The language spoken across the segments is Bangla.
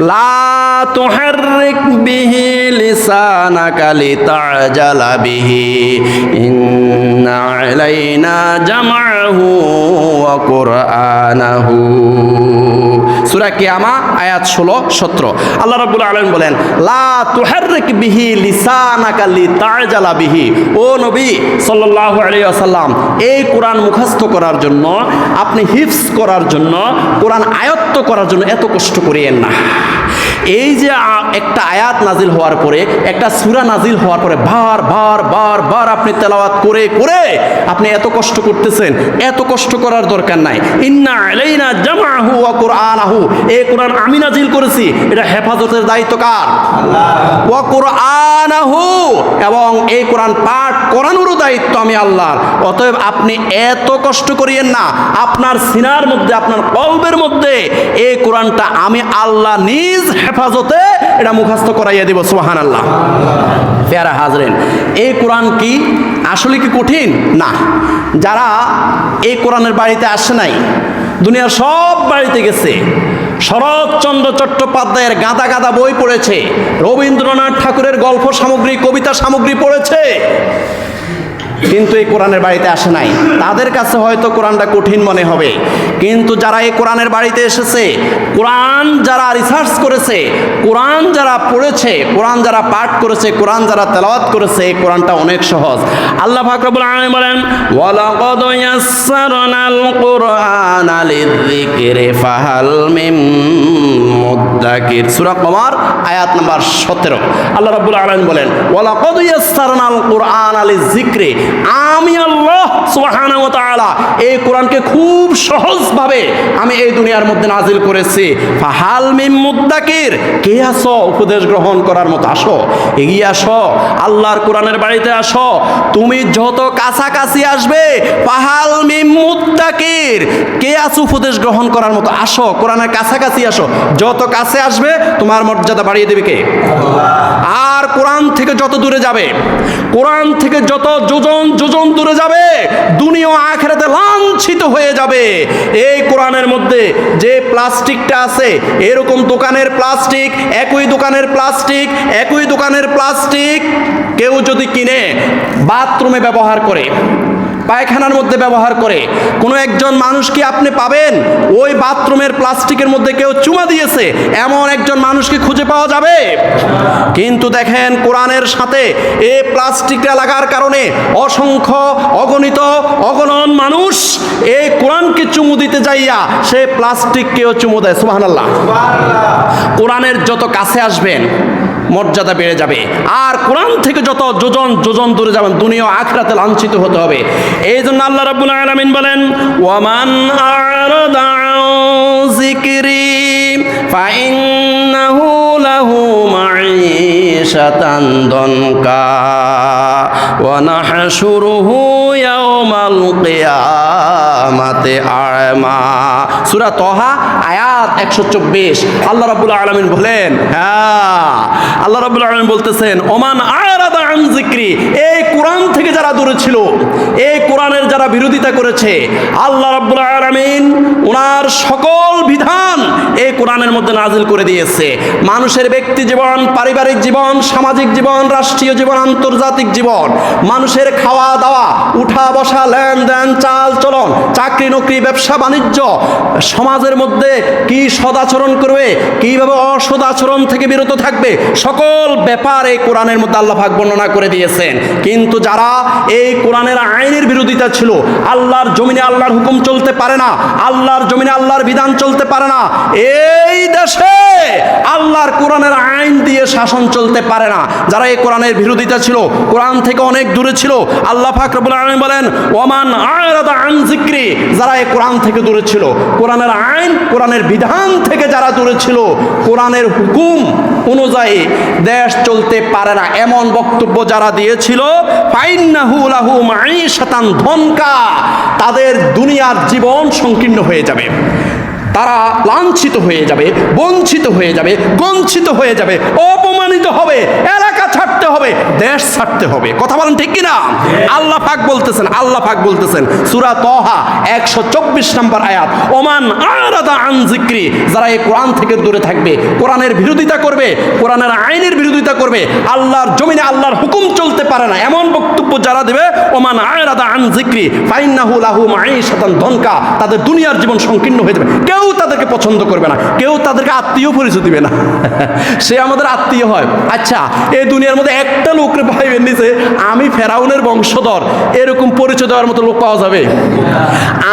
লা তুহাররিক বিহি লিসানাকা লিতাজালা বিহি। ইন্না আলাইনা জামাহু ওয়া কুরআনাহু। সূরা কিয়ামা, আয়াত 16 17 আল্লাহ রাবুল আলম বলেন, লা তুহারিক বিহি লিসানাকালি লিতাজালা বিহি। ও নবী সাল্লাল্লাহু আলাইহি আসাল্লাম এই কোরআন মুখস্থ করার জন্য, আপনি হিফস করার জন্য, কোরআন আয়ত্ত করার জন্য এত কষ্ট করিয়েন না। এই যে একটা আয়াত নাজিল হওয়ার পরে একটা সুরা নাজিল হওয়ার পরে বার বার বার বার আপনি তেলাওয়াত করে করে আপনি এত কষ্ট করতেছেন এত কষ্ট করার দরকার নাই। ইন্না আলাইনা জামাহু ওয়া কুরআনাহু। এই কোরআন আমি নাজিল করেছি এটা হেফাজতের দায়িত্ব কার? ওয়া কুরআনাহু। এবং এই কোরআন পাঠ করানোরও দায়িত্ব আমি আল্লাহর। অতএব আপনি এত কষ্ট করিয়েন না আপনার সিনার মধ্যে আপনার কলবের মধ্যে এই কোরআনটা আমি আল্লাহ নিজ হেফাজতে এটা মুখস্থ করাইয়া দিব সোহান আল্লাহ পেয়ারা হাজরেন, এই কোরআন কি? আসলে কি কঠিন? না। যারা এই কোরআনের বাড়িতে আসে নাই, দুনিয়ার সব বাড়িতে গেছে। শরৎচন্দ্র চট্টোপাধ্যায়ের গাদা গাদা বই পড়েছে, রবীন্দ্রনাথ ঠাকুরের গল্প সামগ্রী, কবিতা সামগ্রী পড়েছে। কিন্তু এই কোরআনের বাড়িতে আসে নাই। তাদের কাছে হয়তো কোরআনটা কঠিন মনে হবে। কিন্তু যারা এই কোরআনের বাড়িতে এসেছে, কোরআন যারা রিসার্চ করেছে, কোরআন যারা পড়েছে, কোরআন যারা পাঠ করেছে, কোরআন যারা তেলাওয়াত করেছে, এই কোরআনটা অনেক সহজ। আল্লাহ ফাকরুল আলম বলেন, ওয়ালাকাদ ইয়াসসারনাল কুরআনা লিযিকরি ফাহাল মুদ্দাকির সূরা কমার আয়াত নাম্বার 17 আল্লাহ রাব্বুল আলামিন বলেন, ওয়ালাকাদ ইয়াসসারনাল কুরআনা লিযিকরি। আমি আল্লাহ এই কোরআনকে খুব সহজভাবে আমি এই দুনিয়ার মধ্যে নাজিল করেছি। ফাহাল কে আসো উপদেশ গ্রহণ করার মতো? আসো, এগিয়ে আসো, আল্লাহর কোরআনের বাড়িতে আসো। তুমি যত কাছাকাছি আসবে পাহাল মিম কে আছো উপদেশ গ্রহণ করার মতো? আসো, কোরআনের কাছাকাছি আসো। যত কাছে আসবে, তোমার মর্যাদা বাড়িয়ে দেবে কে? থেকে যত দূরে যাবে, কোরআন থেকে যত যোজন যোজন দূরে যাবে, দুনিয়া আখেরাতে লাঞ্ছিত হয়ে যাবে। এই কোরআনের মধ্যে যে প্লাস্টিকটা আছে, এরকম দোকানের প্লাস্টিক, একই দোকানের প্লাস্টিক, একই দোকানের প্লাস্টিক কেউ যদি কিনে, বাথরুমে ব্যবহার করে পায়খানার মধ্যে ব্যবহার করে। কোনো একজন মানুষ কি আপনি পাবেন? ওই বাথরুমের প্লাস্টিকের মধ্যে কেউ চুমা দিয়েছে, এমন একজন মানুষকে খুঁজে পাওয়া যাবে? কিন্তু দেখেন কোরআনের সাথে এই প্লাস্টিকটা লাগার কারণে অসংখ্য অগণিত অগণন মানুষ এই কোরআনকে চুমু দিতে যাইয়া সে প্লাস্টিককেও চুমু দেয়। সুবাহ কোরআনের যত কাছে আসবেন মর্যাদা বেড়ে যাবে। আর কোরআন থেকে যত যোজন যোজন দূরে যাবেন, দুনিয়া আখরাতে লাঞ্ছিত হতে হবে। এই জন্য আল্লাহ রাব্বুল আলামিন বলেন, ওয়ামান আরাদা যিকরি, ফাইন্নাহু লাহু মাঈশাতান দনকা। 124 আল্লাহ আলামিন বলেন হ্যাঁ আল্লাহ বলতেছেন থেকে যারা দূরে ছিল, এই যারা বিরোধিতা করেছে, আল্লাহ রাব্বুল আলামিন ওনার সকল বিধান এই কোরআনের মধ্যে নাজিল করে দিয়েছে। মানুষের ব্যক্তি জীবন, পারিবারিক জীবন, সামাজিক জীবন, রাষ্ট্রীয় জীবন, আন্তর্জাতিক জীবন মানুষের খাওয়া দাওয়া, উঠা বসা, লেনদেন, চাল চলন, চাকরি নকরি, ব্যবসা বাণিজ্য, সমাজের মধ্যে কি সদাচরণ করবে, কীভাবে অসদাচরণ থেকে বিরত থাকবে, সকল ব্যাপার এই কোরআনের মধ্যে আল্লাহ ভাগ বর্ণনা করে দিয়েছেন। কিন্তু যারা এই কোরআনের আইনের বিরোধিতা ছিল, আল্লাহর জমিনে আল্লাহর হুকুম চলতে পারে না, আল্লাহর জমিনে আল্লাহর বিধান চলতে পারে না, এই দেশে আল্লাহর কোরআনের আইন দিয়ে শাসন চলতে পারে না। যারা এই কোরআনের বিরোধিতা ছিল, কোরআন থেকে অনেক দূরে ছিল। আল্লাহ ফাকরবুল আলম বলেন, ওমান আয়রাদা আন জিক্রি যারা এই কোরআন থেকে দূরে ছিল। কোরআনের আইন, কোরআনের বিধান থেকে যারা দূরে ছিল, কোরআনের হুকুম অনুযায়ী দেশ চলতে পারে না। এমন বক্তব্য যারা দিয়েছিল ধনকা, তাদের দুনিয়ার জীবন সংকীর্ণ হয়ে যাবে। তারা লাঞ্ছিত হয়ে যাবে, বঞ্চিত হয়ে যাবে, গঞ্ছিত হয়ে যাবে, অপমানিত হবে। হবে দেশ ছাড়তে হবে। কথা বলেন ঠিক কিনা? আল্লাহ পাক বলতেছেন, আল্লাহ পাক বলতেছেন, সূরা তহা একশো চব্বিশ নম্বর আয়াত, ওমান আরাদা আন জিক্রি যারা এই কোরআন থেকে দূরে থাকবে, কোরআনের বিরোধিতা করবে, কোরআনের আইনের বিরোধিতা করবে, আল্লাহর জমিনে আল্লাহর হুকুম চলতে পারে না। এমন বক্তব্য যারা দেবে, ওমান আরাদা আন জিক্রি ফাইন্নাহু লাহু মাঈশাতান ধনকা, তাদের দুনিয়ার জীবন সংকীর্ণ হয়ে যাবে। কেউ তাদেরকে পছন্দ করবে না, কেউ তাদেরকে আত্মীয় পরিচয় দিবে না। সে আমাদের আত্মীয় হয়। আচ্ছা এই দুনিয়ার মধ্যে একটা লোকের ভাইবেন নিচে আমি ফেরাউনের বংশধর। এরকম পরিচয় দেওয়ার মতো লোক পাওয়া যাবে?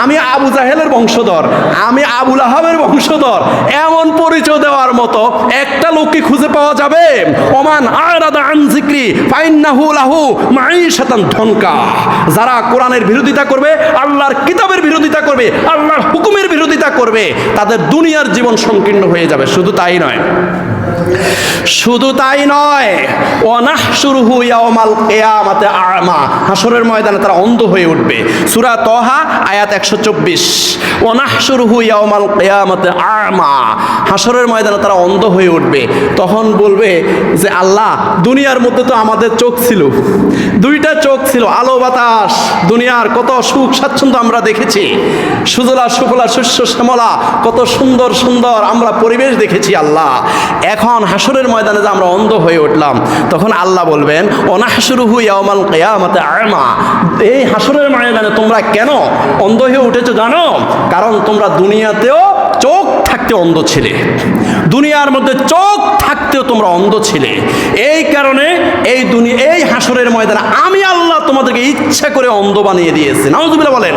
আমি আবু জাহেলের বংশধর, আমি আবুল আহাবের বংশধর। এমন পরিচয় দেওয়ার মতো একটা লোককে খুঁজে পাওয়া যাবে? ওমান আরাদা আন জিক্রি, ফাইন্নাহু লাহু মাঈশাতান ধনকা। যারা কোরআনের বিরোধিতা করবে, আল্লাহর কিতাবের বিরোধিতা করবে, আল্লাহর হুকুমের বিরোধিতা করবে, তাদের দুনিয়ার জীবন সংকীর্ণ হয়ে যাবে। শুধু তাই নয়। শুধু তাই নয় অনাহ শুরু ইয়ামাল আমা। হাসরের ময়দানে তারা অন্ধ হয়ে উঠবে। সুরা তহা, আয়াত একশো চব্বিশ। অনাহ শুরু আমা। হাসরের ময়দানে তারা অন্ধ হয়ে উঠবে। তখন বলবে যে, আল্লাহ, দুনিয়ার মধ্যে তো আমাদের চোখ ছিল। দুইটা চোখ ছিল, আলো, বাতাস। দুনিয়ার কত সুখ স্বাচ্ছন্দ্য আমরা দেখেছি। সুজলা, সুফলা শস্য শ্যামলা, কত সুন্দর সুন্দর আমরা পরিবেশ দেখেছি, আল্লাহ। এখন হাসরের ময়দানে যে আমরা অন্ধ হয়ে উঠলাম, তখন আল্লাহ বলবেন অনাহাসুরু হুইয়ামাল কেয়ামতে আয়মা এই হাসরের ময়দানে তোমরা কেন অন্ধ হয়ে উঠেছো জানো? কারণ তোমরা দুনিয়াতেও চোখ থাকতে অন্ধ ছিলে। দুনিয়ার মধ্যে চোখ থাকতেও তোমরা অন্ধ ছিলে। এই কারণে এই দুনিয়া এই হাসরের ময়দানে আমি আল্লাহ তোমাদেরকে ইচ্ছা করে অন্ধ বানিয়ে দিয়েছি। নাউজুবিল্লাহ বলেন।